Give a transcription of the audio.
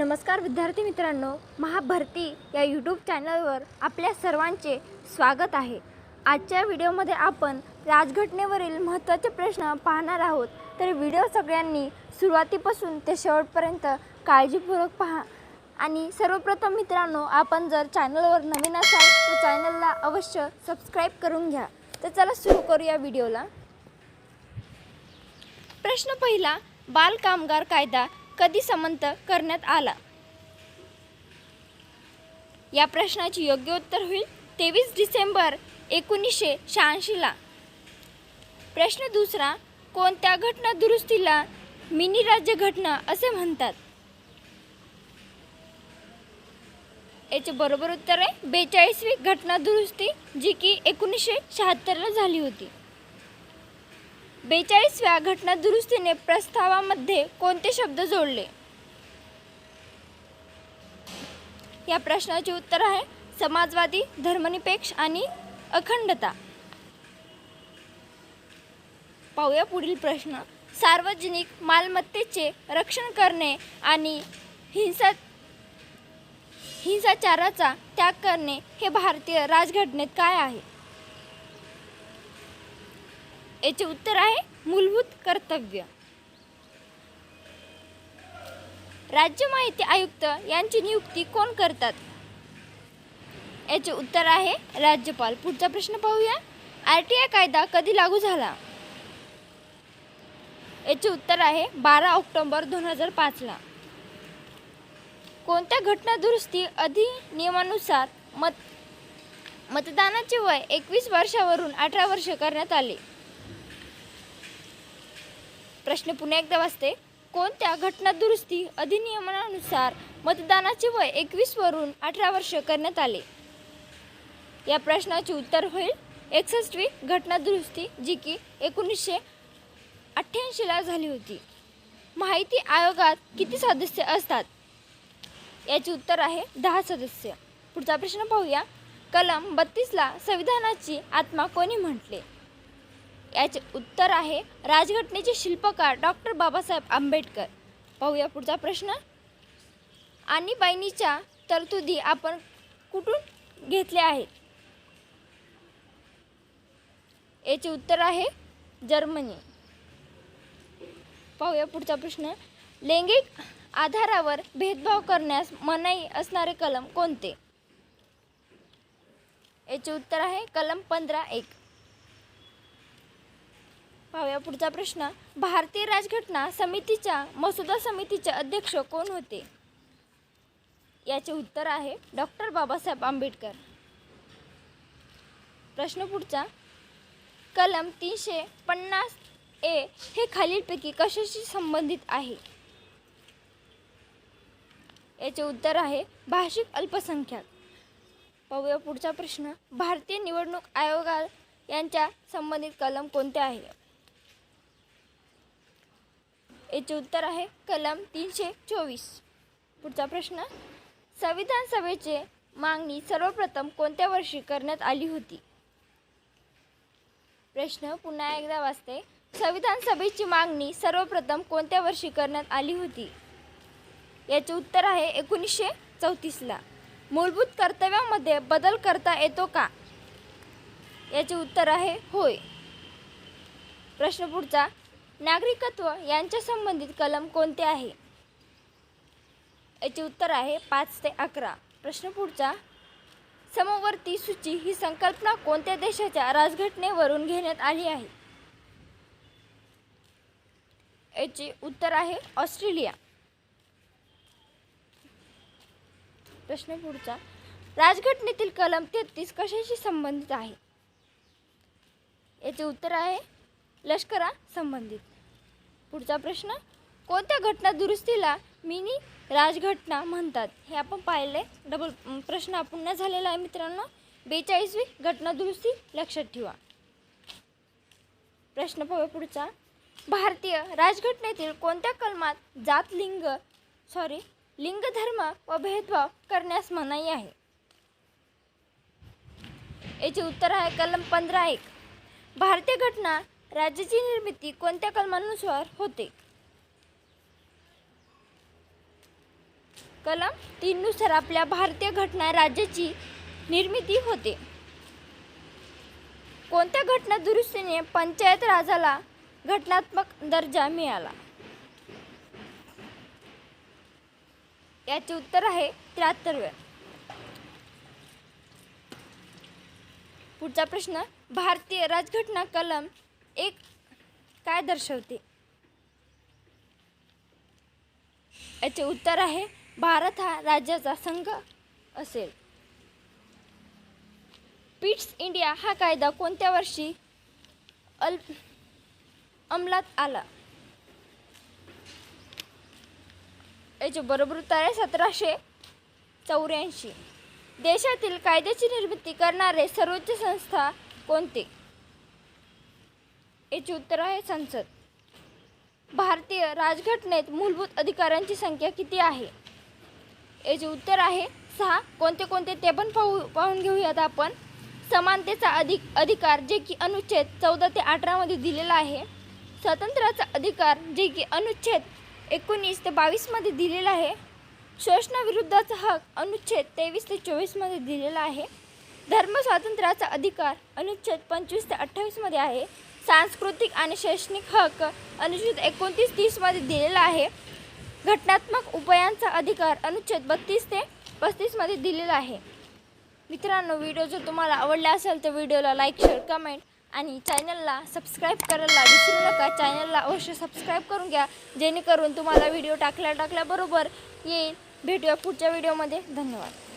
नमस्कार विद्यार्थी मित्रांनो महाभरती या यूट्यूब चॅनलवर आपल्या सर्वांचे स्वागत आहे. आजच्या व्हिडिओमध्ये आपण राजघटनेवरील महत्त्वाचे प्रश्न पाहणार आहोत. तर व्हिडिओ सगळ्यांनी सुरुवातीपासून ते शेवटपर्यंत काळजीपूर्वक पहा. आणि सर्वप्रथम मित्रांनो आपण जर चॅनलवर नवीन असाल तर चॅनलला अवश्य सबस्क्राईब करून घ्या. तर चला सुरू करूया व्हिडिओला. प्रश्न पहिला बालकामगार कायदा कधी समंत करण्यात आला? या प्रश्नाचे योग्य उत्तर होईल तेवीस डिसेंबर एकोणीसशे शहाऐंशीला प्रश्न दुसरा कोणत्या घटना दुरुस्तीला मिनी राज्य घटना असे म्हणतात? याचे बरोबर उत्तर आहे बेचाळीसवी घटना दुरुस्ती जी की एकोणीसशे शहात्तरला झाली होती. बेचाळीसव्या घटना दुरुस्तीने प्रस्तावामध्ये कोणते शब्द जोडले? या प्रश्नाचे उत्तर आहे समाजवादी धर्मनिरपेक्ष आणि अखंडता. पाहूया पुढील प्रश्न. सार्वजनिक मालमत्तेचे रक्षण करणे आणि हिंसा हिंसाचाराचा त्याग करणे हे भारतीय राजघटनेत काय आहे? याचे उत्तर आहे मूलभूत कर्तव्य. राज्य माहिती आयुक्त यांची नियुक्ती कोण करतात? याचे उत्तर आहे राज्यपाल. पुढचा प्रश्न पाहूया. आर टी आय कायदा कधी लागू झाला? याचे उत्तर आहे बारा ऑक्टोबर दोन हजार पाचला. कोणत्या घटना दुरुस्ती अधिनियमानुसार मत मतदानाचे वय एकवीस वर्षावरून अठरा वर्ष करण्यात आले? प्रश्न पुन्हा एकदा वाचते. कोणत्या घटना दुरुस्ती अधिनियमानुसार मतदानाचे वय एकवीस वरून अठरा वर्ष करण्यात आले? या प्रश्नाचे उत्तर होईल. एकसष्टवी घटना दुरुस्ती जी की एकोणीसशे अठ्ठ्याऐंशीला झाली होती. माहिती आयोगात किती सदस्य असतात? याचे उत्तर आहे दहा सदस्य. पुढचा प्रश्न पाहूया. कलम बत्तीसला संविधानाची आत्मा कोणी म्हटले? याचे उत्तर आहे राजघटनेचे शिल्पकार डॉक्टर बाबासाहेब आंबेडकर. पाहूया पुढचा प्रश्न. आणि बहिणीच्या तरतुदी आपण कुठून घेतल्या आहेत? याचे उत्तर आहे जर्मनी. पाहूया पुढचा प्रश्न. लैंगिक आधारावर भेदभाव करण्यास मनाई असणारे कलम कोणते? याचे उत्तर आहे कलम पंधरा एक. पाहूया पुढचा प्रश्न. भारतीय राजघटना समितीच्या मसुदा समितीचे अध्यक्ष कोण होते? याचे उत्तर आहे डॉक्टर बाबासाहेब आंबेडकर. प्रश्न पुढचा. कलम तीनशे पन्नास ए हे खालीलपैकी कशाशी संबंधित आहे? याचे उत्तर आहे भाषिक अल्पसंख्याक. पाहूया पुढचा प्रश्न. भारतीय निवडणूक आयोगा यांच्या संबंधित कलम कोणते आहे? याचे उत्तर आहे कलम तीनशे चोवीस. पुढचा प्रश्न संविधान सभेचे मागणी सर्वप्रथम कोणत्या वर्षी करण्यात आली होती? प्रश्न पुन्हा एकदा वाचते. संविधान सभेची मागणी सर्वप्रथम कोणत्या वर्षी करण्यात आली होती? याचे उत्तर आहे एकोणीसशे चौतीसला. मूलभूत कर्तव्यामध्ये बदल करता येतो का? याचे उत्तर आहे होय. प्रश्न पुढचा नागरिकत्व यांच्या संबंधित कलम कोणते आहे? याचे उत्तर आहे पाच ते अकरा. प्रश्न पुढचा. समवर्ती सूची ही संकल्पना कोणत्या देशाच्या राजघटनेवरून घेण्यात आली आहे? याचे उत्तर आहे ऑस्ट्रेलिया. प्रश्न पुढचा. राजघटनेतील कलम तेहतीस कशाशी संबंधित आहे? याचे उत्तर आहे लष्करा संबंधित पुढचा प्रश्न कोणत्या घटना दुरुस्तीला मिनी राजघटना म्हणतात? हे आपण पाहिले डबल प्रश्न पुन्हा झालेला आहे मित्रांनो. बेचाळीसवी घटना दुरुस्ती लक्षात ठेवा. प्रश्न पाहूया पुढचा. भारतीय राजघटनेतील कोणत्या कलमात जात लिंग सॉरी लिंग धर्म व भेदभाव करण्यास मनाई आहे? याचे उत्तर आहे कलम पंधरा एक. भारतीय घटना राज्याची निर्मिती कोणत्या कलमानुसार होते? कलम तीननुसार आपल्या भारतीय घटना राज्याची निर्मिती होते. कोणत्या घटना दुरुस्तीने पंचायत राजाला घटनात्मक दर्जा मिळाला? याचे उत्तर आहे त्र्याहत्तरव्या पुढचा प्रश्न भारतीय राजघटना कलम एक काय दर्शवते? याचे उत्तर आहे भारत हा राज्याचा संघ असेल. पिट्स इंडिया हा कायदा कोणत्या वर्षी अल अंमलात आला? याचे बरोबर उत्तर आहे सतराशे चौऱ्याऐंशी. देशातील कायद्याची निर्मिती करणारे सर्वोच्च संस्था कोणते? याचे उत्तर आहे संसद. भारतीय राजघटनेत मूलभूत अधिकारांची संख्या किती आहे? याचे उत्तर आहे सहा. कोणते कोणते ते पण पाहू पाहून घेऊयात आपण. समानतेचा अधिक अधिकार जे की अनुच्छेद चौदा ते अठरामध्ये दिलेला आहे. स्वातंत्र्याचा अधिकार जे की अनुच्छेद एकोणीस ते बावीसमध्ये दिलेला आहे. शोषणाविरुद्धाचा हक अनुच्छेद तेवीस ते चोवीसमध्ये दिलेला आहे. धर्म स्वातंत्र्याचा अधिकार अनुच्छेद पंचवीस ते अठ्ठावीसमध्ये आहे. सांस्कृतिक आणि शैक्षणिक हक अनुच्छेद एकोणतीस तीसमध्ये दिलेला आहे. घटनात्मक उपायांचा अधिकार अनुच्छेद बत्तीस ते पस्तीसमध्ये दिलेला आहे. मित्रांनो व्हिडिओ जर तुम्हाला आवडला असेल तर व्हिडिओला लाईक शेअर कमेंट आणि चॅनलला सबस्क्राईब करायला विसरू नका. चॅनलला अवश्य सबस्क्राईब करून घ्या. जेणेकरून तुम्हाला व्हिडिओ टाकल्या टाकल्याबरोबर येईल. भेटूया पुढच्या व्हिडिओमध्ये. धन्यवाद.